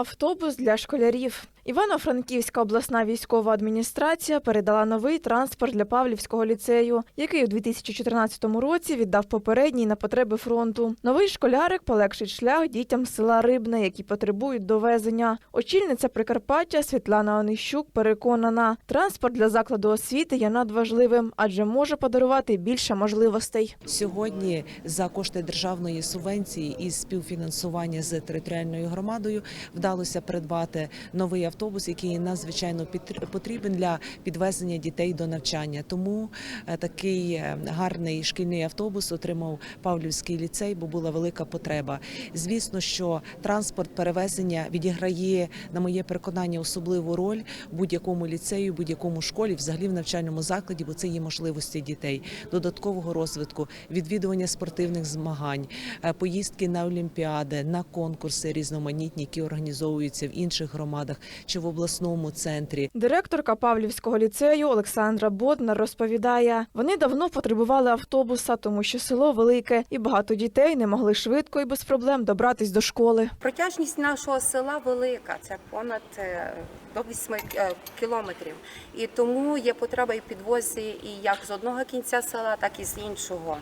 Автобус для школярів. Івано-Франківська обласна військова адміністрація передала новий транспорт для Павлівського ліцею, який у 2014 році віддав попередній на потреби фронту. Новий школярик полегшить шлях дітям з села Рибне, які потребують довезення. Очільниця Прикарпаття Світлана Онищук переконана, транспорт для закладу освіти є надважливим, адже може подарувати більше можливостей. Сьогодні за кошти державної субвенції і співфінансування з територіальною громадою вдалося придбати новий автобус, який надзвичайно потрібен для підвезення дітей до навчання. Тому е, такий е, гарний шкільний автобус отримав Павлівський ліцей, бо була велика потреба. Звісно, що транспорт перевезення відіграє, на моє переконання, особливу роль будь-якому ліцею, будь-якому школі, взагалі в навчальному закладі, бо це є можливості дітей, додаткового розвитку, відвідування спортивних змагань, е, поїздки на олімпіади, на конкурси різноманітні, які організовуються в інших громадах чи в обласному центрі. Директорка Павлівського ліцею Олександра Боднар розповідає, вони давно потребували автобуса, тому що село велике, і багато дітей не могли швидко і без проблем добратись до школи. Протяжність нашого села велика, це понад е, до 8 е, кілометрів. І тому є потреба і підвозі і як з одного кінця села, так і з іншого.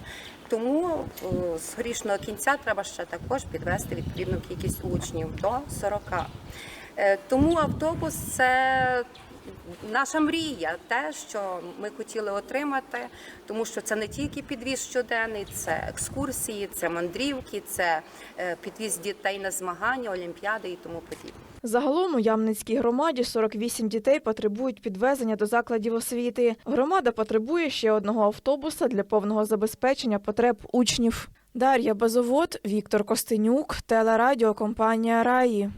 Тому е, з горішнього кінця треба ще також підвести відповідну кількість учнів до 40. Е, Тому автобус це наша мрія, те, що ми хотіли отримати, тому що це не тільки підвіз щоденний, це екскурсії, це мандрівки, це е, підвіз дітей на змагання, олімпіади і тому подібне. Загалом у Ямницькій громаді 48 дітей потребують підвезення до закладів освіти. Громада потребує ще одного автобуса для повного забезпечення потреб учнів. Дар'я Базовод, Віктор Костенюк, телерадіокомпанія Раї.